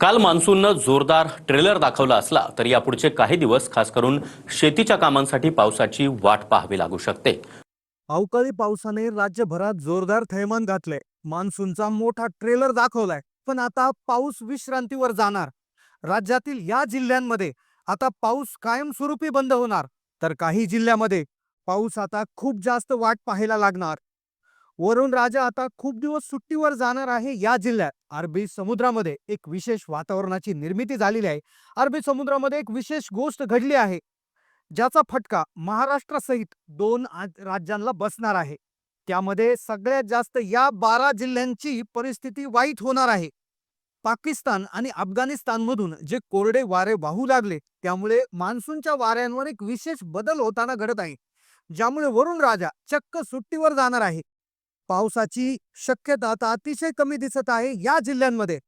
काल मान्सूननं जोरदार ट्रेलर दाखवला असला तरी यापुढचे काही दिवस खास करून शेतीच्या कामांसाठी पावसाची वाट पाहावी लागू शकते. अवकाळी पावसाने राज्यभरात जोरदार थैमान घातलंय. मान्सूनचा मोठा ट्रेलर दाखवलाय. पण आता पाऊस विश्रांतीवर जाणार. राज्यातील या जिल्ह्यांमध्ये आता पाऊस कायमस्वरूपी बंद होणार. तर काही जिल्ह्यामध्ये पाऊस आता खूप जास्त वाट पाहायला लागणार. वरुण राजा आता खूप दिवस सुट्टीवर जाणार आहे या जिल्ह्यात. अरबी समुद्रामध्ये एक विशेष वातावरणाची निर्मिती झालेली आहे. अरबी समुद्रामध्ये एक विशेष गोष्ट घडली आहे. ज्याचा फटका महाराष्ट्रासहित दोन राज्यांना बसणार आहे. त्यामध्ये सगळ्यात जास्त या बारा जिल्ह्यांची परिस्थिती वाईट होणार आहे. पाकिस्तान आणि अफगाणिस्तानमधून जे कोरडे वारे वाहू लागले त्यामुळे मान्सूनच्या वाऱ्यांवर एक विशेष बदल होताना घडत आहे. ज्यामुळे वरुण राजा चक्क सुट्टीवर जाणार आहे. पावसाची शक्यता आता अतिशय कमी दिसत आहे या जिल्ह्यांमध्ये.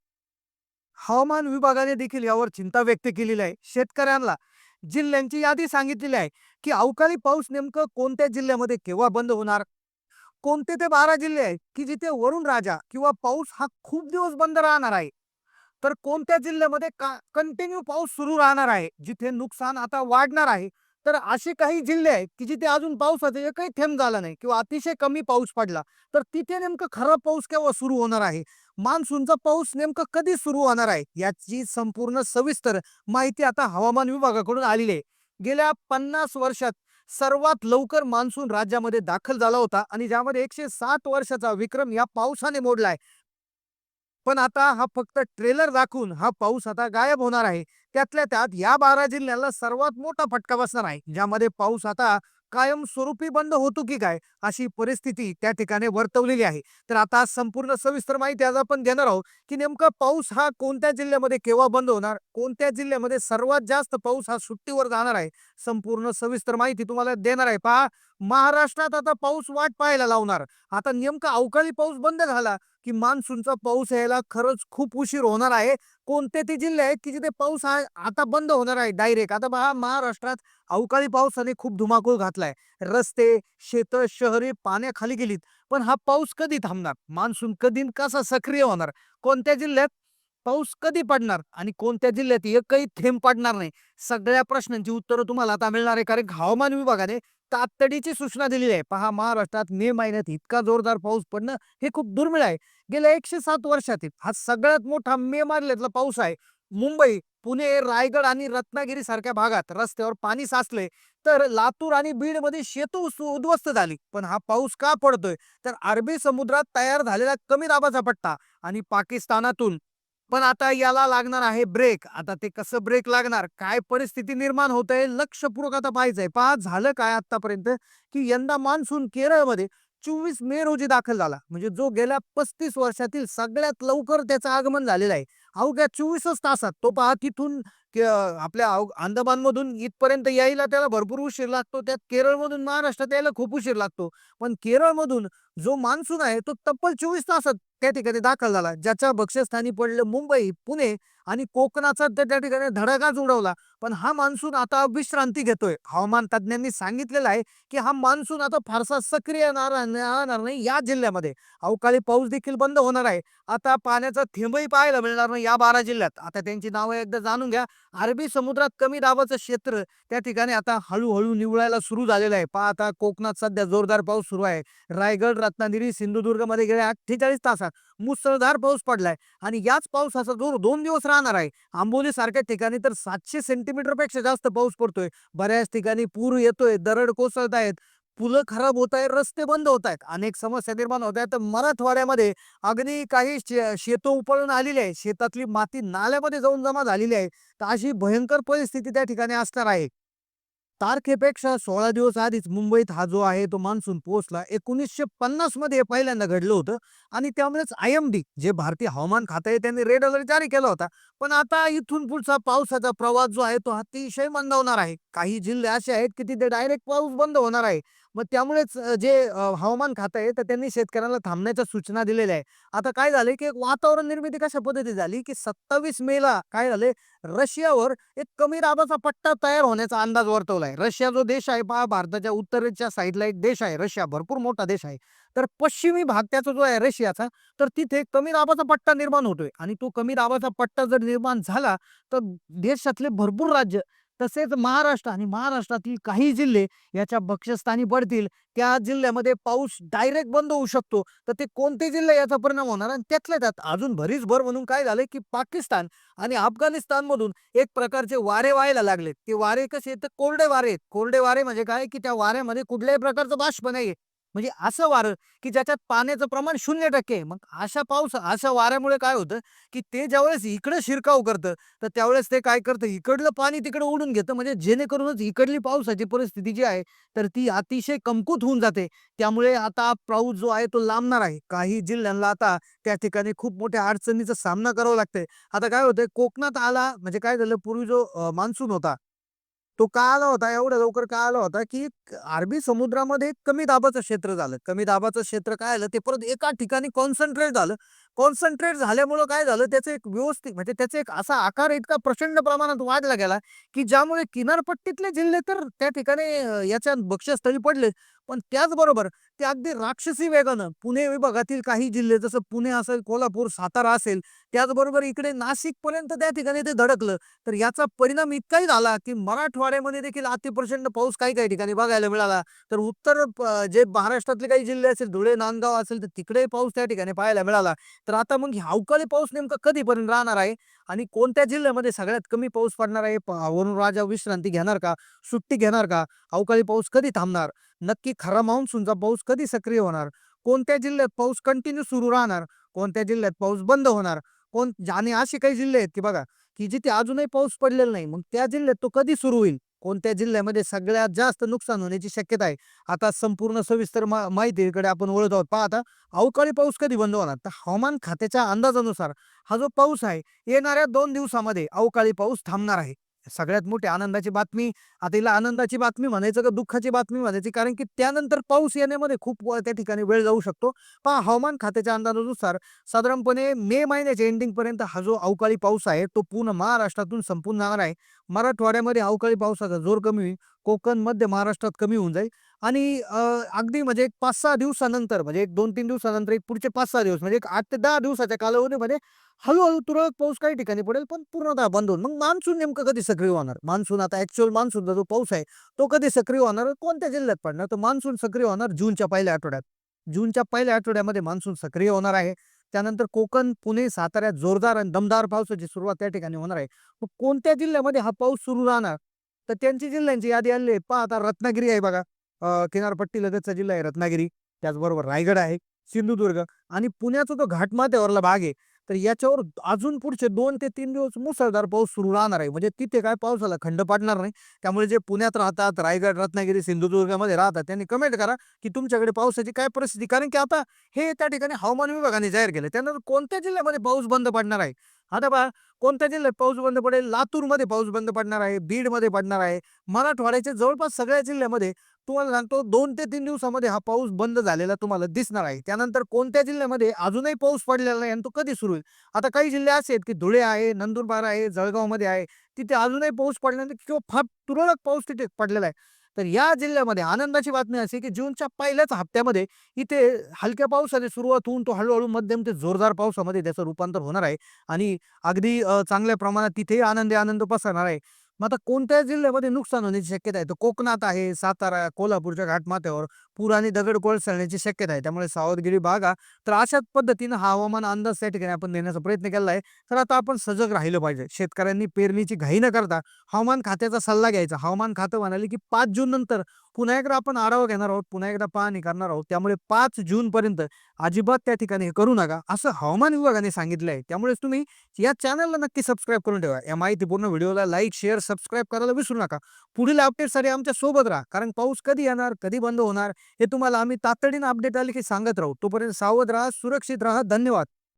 हवामान विभागाने देखील यावर चिंता व्यक्त केलेली आहे. शेतकऱ्यांना जिल्ह्यांची यादी सांगितलेली आहे की अवकाळी पाऊस नेमकं कोणत्या जिल्ह्यामध्ये केव्हा बंद होणार? कोणते ते बारा जिल्हे आहेत की जिथे वरुण राजा किंवा पाऊस हा खूप दिवस बंद राहणार आहे? तर कोणत्या जिल्ह्यामध्ये का कंटिन्यू पाऊस सुरू राहणार आहे? जिथे नुकसान आता वाढणार आहे? तर असे काही जिल्हे आहेत की जिथे अजून पावसाचा एकही थेंब झाला नाही किंवा अतिशय कमी पाऊस पडला तर तिथे नेमकं खरा पाऊस केव्हा सुरू होणार आहे? मान्सूनचा पाऊस नेमकं कधी सुरू होणार आहे? याची संपूर्ण सविस्तर माहिती आता हवामान विभागाकडून आलेली आहे. गेल्या पन्नास वर्षात सर्वात लवकर मान्सून राज्यामध्ये दाखल झाला होता आणि ज्यामध्ये एकशे सात वर्षाचा विक्रम या पावसाने मोडलाय पण आता हा फक्त ट्रेलर दाखवून हा पाऊस आता गायब होणार आहे. त्यातल्या त्यात या बारा जिल्ह्याला सर्वात मोठा फटका बसणार आहे ज्यामध्ये पाऊस आता कायमस्वरूपी बंद होतो की काय अशी परिस्थिती त्या ठिकाणी वर्तवलेली आहे. तर आता संपूर्ण सविस्तर माहिती आज आपण देणार आहोत की नेमका पाऊस हा कोणत्या जिल्ह्यामध्ये केव्हा बंद होणार कोणत्या जिल्ह्यामध्ये सर्वात जास्त पाऊस हा सुट्टीवर जाणार आहे संपूर्ण सविस्तर माहिती तुम्हाला देणार आहे. पहा महाराष्ट्रात आता पाऊस वाट पाहायला लावणार. आता नेमका अवकाळी पाऊस बंद झाला की मान्सूनचा पाऊस यायला खरंच खूप उशीर होणार आहे. कोणते ते जिल्हे आहेत की जिथे पाऊस हा आता बंद होणार आहे डायरेक्ट? आता पहा महाराष्ट्रात अवकाळी पावसाने खूप धुमाकूळ घातलाय. रस्ते शेत शहरे पाण्याखाली गेलीत. पण हा पाऊस कधी थांबणार? मान्सून कधी कसा सक्रिय होणार? कोणत्या जिल्ह्यात पाऊस कधी पडणार? आणि कोणत्या जिल्ह्यात एकही थेंब पडणार नाही? सगळ्या प्रश्नांची उत्तरं तुम्हाला आता मिळणार आहे. कारण हवामान विभागाने तातडीची सूचना दिलेली आहे. पहा महाराष्ट्रात मे महिन्यात इतका जोरदार पाऊस पडणं हे खूप दुर्मिळ आहे. गेल्या एकशे सात वर्षातील हा सगळ्यात मोठा मे महिन्यातला पाऊस आहे. मुंबई पुणे रायगड आणि रत्नागिरी सारख्या भागात रस्त्यावर पाणी साचले तर लातूर आणि बीडमध्ये शेतू उद्ध्वस्त झाली. पण हा पाऊस का पडतोय? तर अरबी समुद्रात तयार झालेला कमी दाबाचा पट्टा आणि पाकिस्तानातून पण आता याला लागणार आहे ब्रेक. आता ते कसं ब्रेक लागणार? काय परिस्थिती निर्माण होत आहे लक्षपूर्वक आता पाहायचंय. पहा झालं काय आतापर्यंत की यंदा मान्सून केरळमध्ये चोवीस मे रोजी दाखल झाला. म्हणजे जो गेल्या पस्तीस वर्षातील सगळ्यात लवकर त्याचं आगमन झालेलं आहे. अवघ्या चोवीसच तासात तो पहा तिथून आपल्या अव- अंदमानमधून इथपर्यंत यायला त्याला भरपूर उशीर लागतो. त्यात केरळमधून महाराष्ट्रात यायला खूप उशीर लागतो. पण केरळमधून जो मान्सून आहे तो तब्बल चोवीस तासात त्या ठिकाणी दाखल झाला. ज्याच्या भक्ष्यस्थानी पडलं मुंबई पुणे आणि कोकणाचा तर त्या ठिकाणी धडाकाच उडवला. पण हा मान्सून आता विश्रांती घेतोय. हवामान तज्ज्ञांनी सांगितलेलं आहे की हा मान्सून आता फारसा सक्रिय राहणार नाही या जिल्ह्यामध्ये. अवकाळी पाऊस देखील बंद होणार आहे. आता पाण्याचा थेंबही पाहायला मिळणार नाही या बारा जिल्ह्यात. आता त्यांची नावं एकदा जाणून घ्या. अरबी समुद्रात कमी दाबाचं क्षेत्र त्या ठिकाणी आता हळूहळू निवळायला सुरू झालेलं आहे. पहा आता कोकणात सध्या जोरदार पाऊस सुरू आहे. रायगड रत्नागिरी सिंधुदुर्गमध्ये गेल्या अठ्ठेचाळीस तासात मुसळधार पाऊस पडलाय आणि याच पावसाचा जोर दोन दिवस राहणार आहे. आंबोली सारख्या ठिकाणी तर सातशे सेंटीमीटरपेक्षा जास्त पाऊस पडतोय. बऱ्याच ठिकाणी पूर येतोय दरड कोसळत आहेत. पुलं खराब होत आहेत रस्ते बंद होत आहेत. अनेक समस्या निर्माण होत आहेत. तर मराठवाड्यामध्ये अगदी काही शे- शेतं उपळून आलेली आहे शेतातली माती नाल्यामध्ये जाऊन जमा झालेली आहे. तर अशी भयंकर परिस्थिती त्या ठिकाणी असणार आहे. तारखेपेक्षा सोळा दिवस आधीच मुंबईत हा जो आहे तो मान्सून पोहोचला. एकोणीसशे पन्नासमध्ये हे पहिल्यांदा घडलं होतं. आणि त्यामुळेच आय एम डी जे भारतीय हवामान खातं आहे त्यांनी रेड अलर्ट जारी केला होता. पण आता इथून पुढचा पावसाचा प्रवास जो आहे तो अतिशय मंदावणार आहे. काही जिल्हे असे आहेत की तिथे डायरेक्ट पाऊस बंद होणार आहे. मग त्यामुळेच जे हवामान खातं आहे तर त्यांनी शेतकऱ्यांना थांबण्याच्या सूचना दिलेल्या आहे आता काय झालं की एक वातावरण निर्मिती कशा पद्धती झाली की सत्तावीस मेला काय झाले रशियावर एक कमी दाबाचा पट्टा तयार होण्याचा अंदाज वर्तवलाय. रशिया जो देश आहे पहा भारताच्या उत्तरेच्या साईडला एक देश आहे रशिया भरपूर मोठा देश आहे. तर पश्चिमी भाग त्याचा जो आहे रशियाचा तर तिथे कमी दाबाचा पट्टा निर्माण होतोय. आणि तो कमी दाबाचा पट्टा जर निर्माण झाला तर देशातले भरपूर राज्य तसेच महाराष्ट्र आणि महाराष्ट्रातील काही जिल्हे याच्या भक्ष्यस्थानी पडतील त्या जिल्ह्यामध्ये पाऊस डायरेक्ट बंद होऊ शकतो. तर ते कोणते जिल्हे याचा परिणाम होणार आणि त्यातल्या त्यात अजून भरीच भर म्हणून काय झालंय की पाकिस्तान आणि अफगाणिस्तानमधून एक प्रकारचे वारे व्हायला लागलेत. ते वारे कसे तर कोरडे वारे आहेत. कोरडे वारे म्हणजे काय? की त्या वाऱ्यामध्ये कुठल्याही प्रकारचं बाष्प नाहीये. म्हणजे असं वारं की ज्याच्यात पाण्याचं प्रमाण शून्य टक्के आहे. मग अशा पाऊस अशा वाऱ्यामुळे काय होतं की ते ज्यावेळेस इकडं शिरकाव करतं तर त्यावेळेस ते काय करतं इकडलं पाणी तिकडे ओढून घेतं. म्हणजे जेणेकरूनच इकडली पावसाची परिस्थिती जी आहे तर ती अतिशय कमकुत होऊन जाते. त्यामुळे आता पाऊस जो आहे तो लांबणार आहे. काही जिल्ह्यांना आता त्या ठिकाणी खूप मोठ्या अडचणीचा सामना करावा लागतंय. आता काय होतंय कोकणात आला म्हणजे काय झालं पूर्वी जो मान्सून होता तो का आला होता एवढा लवकर का आला होता की अरबी समुद्रामध्ये एक कमी दाबाचं क्षेत्र झालं. कमी दाबाचं क्षेत्र काय आलं ते परत एका ठिकाणी कॉन्सन्ट्रेट झालं. कॉन्सन्ट्रेट झाल्यामुळं काय झालं? त्याचं एक व्यवस्थित म्हणजे त्याचा एक असा आकार इतका प्रचंड प्रमाणात वाढला गेला की ज्यामुळे किनारपट्टीतले जिल्हे तर त्या ठिकाणी याच्या बक्षस्थळी पडले. पण त्याचबरोबर ते अगदी राक्षसी वेगानं पुणे विभागातील काही जिल्हे जसं पुणे असेल कोल्हापूर सातारा असेल त्याचबरोबर इकडे नाशिक पर्यंत त्या ठिकाणी ते धडकलं. तर याचा परिणाम इतकाही झाला की मराठवाड्यामध्ये देखील अतिप्रचंड पाऊस काही काही ठिकाणी बघायला मिळाला. तर उत्तर जे महाराष्ट्रातले काही जिल्हे असेल धुळे नांदगाव असेल तर तिकडे पाऊस त्या ठिकाणी पाहायला मिळाला. तर आता मग ही अवकाळी पाऊस नेमका कधीपर्यंत राहणार आहे? आणि कोणत्या जिल्ह्यामध्ये सगळ्यात कमी पाऊस पडणार आहे? वरुण राजा विश्रांती घेणार का? सुट्टी घेणार का? अवकाळी पाऊस कधी थांबणार? नक्की खरा मान्सूनचा पाऊस कधी सक्रिय होणार? कोणत्या जिल्ह्यात पाऊस कंटिन्यू सुरू राहणार? कोणत्या जिल्ह्यात पाऊस बंद होणार? कोण आणि असे काही जिल्हे आहेत की बघा की जिथे अजूनही पाऊस पडलेला नाही मग त्या जिल्ह्यात तो कधी सुरू होईल? कोणत्या जिल्ह्यामध्ये सगळ्यात जास्त नुकसान होण्याची शक्यता आहे? आता संपूर्ण सविस्तर मा- माहितीकडे आपण वळत आहोत. पहा आता अवकाळी पाऊस कधी बंद होणार? तर हवामान खात्याच्या अंदाजानुसार हा जो पाऊस आहे येणाऱ्या दोन दिवसामध्ये अवकाळी पाऊस थांबणार आहे. सगळ्यात मोठी आनंदाची बातमी आता हिला आनंदाची बातमी म्हणायचं का दुःखाची बातमी म्हणायची? कारण की त्यानंतर पाऊस येण्यामध्ये खूप त्या ठिकाणी वेळ जाऊ शकतो. पहा हवामान खात्याच्या अंदाजानुसार साधारणपणे मे महिन्याच्या एंडिंग पर्यंत हा जो अवकाळी पाऊस आहे तो पूर्ण महाराष्ट्रातून संपून जाणार आहे. मराठवाड्यामध्ये अवकाळी पावसाचा जोर कमी होईल. कोकण मध्य महाराष्ट्रात कमी होऊन जाईल. आणि अगदी म्हणजे एक पाच सहा दिवसानंतर म्हणजे एक दोन तीन दिवसानंतर एक पुढचे पाच सहा दिवस म्हणजे एक आठ ते दहा दिवसाच्या कालावधीमध्ये म्हणजे हळूहळू तुरळक पाऊस काही ठिकाणी पडेल पण पूर्णतः बंद होईल. मग मान्सून नेमकं कधी सक्रिय होणार? मान्सून आता ऍक्च्युअल मान्सूनचा जो पाऊस आहे तो कधी सक्रिय होणार कोणत्या जिल्ह्यात पडणार? तर मान्सून सक्रिय होणार जूनच्या पहिल्या आठवड्यात. जूनच्या पहिल्या आठवड्यामध्ये मान्सून सक्रिय होणार आहे. त्यानंतर कोकण पुणे साताऱ्यात जोरदार आणि दमदार पावसाची सुरुवात त्या ठिकाणी होणार आहे. मग कोणत्या जिल्ह्यामध्ये हा पाऊस सुरू राहणार? तर त्यांची जिल्ह्यांची यादी आली आहे. पहा आता रत्नागिरी आहे बघा. किनारपट्टी लगतचा जिल्हा आहे रत्नागिरी. त्याचबरोबर रायगड आहे सिंधुदुर्ग आणि पुण्याचा जो घाटमाथ्यावरला भाग आहे तर याच्यावर अजून पुढचे दोन ते तीन दिवस मुसळधार पाऊस सुरू राहणार आहे. म्हणजे तिथे काय पावसाला खंड पाडणार नाही. त्यामुळे जे पुण्यात राहतात रायगड रत्नागिरी सिंधुदुर्गामध्ये राहतात त्यांनी कमेंट करा की तुमच्याकडे पावसाची काय परिस्थिती? कारण की आता हे त्या ठिकाणी हवामान विभागाने जाहीर केलं त्यानंतर कोणत्या जिल्ह्यामध्ये पाऊस बंद पडणार आहे? आता पहा कोणत्या जिल्ह्यात पाऊस बंद पडेल? लातूरमध्ये पाऊस बंद पडणार आहे बीडमध्ये पडणार आहे मराठवाड्याच्या जवळपास सगळ्या जिल्ह्यामध्ये तुम्हाला सांगतो दोन ते तीन दिवसामध्ये हा पाऊस बंद झालेला तुम्हाला दिसणार आहे. त्यानंतर कोणत्या जिल्ह्यामध्ये अजूनही पाऊस पडलेला नाही आणि तो कधी सुरू होईल? आता काही जिल्हे असे आहेत की धुळे आहे नंदुरबार आहे जळगावमध्ये आहे. तिथे अजूनही पाऊस पडल्यानंतर किंवा फार तुरळक पाऊस तिथे पडलेला आहे. तर या जिल्ह्यामध्ये आनंदाची बातमी अशी की जूनच्या पहिल्याच हप्त्यामध्ये इथे हलक्या पावसाने सुरुवात होऊन तो हळूहळू मध्यम ते जोरदार पावसामध्ये त्याचं रूपांतर होणार आहे. आणि अगदी चांगल्या प्रमाणात तिथेही आनंदी आनंद पसरणार आहे. मग आता कोणत्या जिल्ह्यामध्ये नुकसान होण्याची शक्यता आहे? तर कोकणात आहे सातारा कोल्हापूरच्या घाटमाथ्यावर पूर आणि दगड कोळसळण्याची शक्यता आहे. त्यामुळे सावधगिरी बागा तर अशाच पद्धतीनं हा हवामान अंदाज त्या ठिकाणी आपण देण्याचा प्रयत्न केला आहे. तर आता आपण सजग राहिलं पाहिजे. शेतकऱ्यांनी पेरणीची घाई न करता हवामान खात्याचा सल्ला घ्यायचा. हवामान खातं म्हणाले की पाच जून नंतर पुन्हा एकदा आपण आढावा घेणार आहोत पुन्हा एकदा पाहणी करणार आहोत. त्यामुळे पाच जून पर्यंत अजिबात त्या ठिकाणी हे करू नका. असं हवामान विभागाने सांगितलं आहे त्यामुळे तुम्ही या चॅनलला नक्की सबस्क्राईब करून ठेवा. या माहितीपूर्ण व्हिडिओला लाईक शेअर सबस्क्राईब करायला विसरू नका. पुढील अपडेटसाठी आमच्यासोबत राहा कारण पाऊस कधी येणार कधी बंद होणार हे तुम्हाला आम्ही तातडीनं अपडेट आले की सांगत राहू. तोपर्यंत सावध राहा सुरक्षित राहा. धन्यवाद.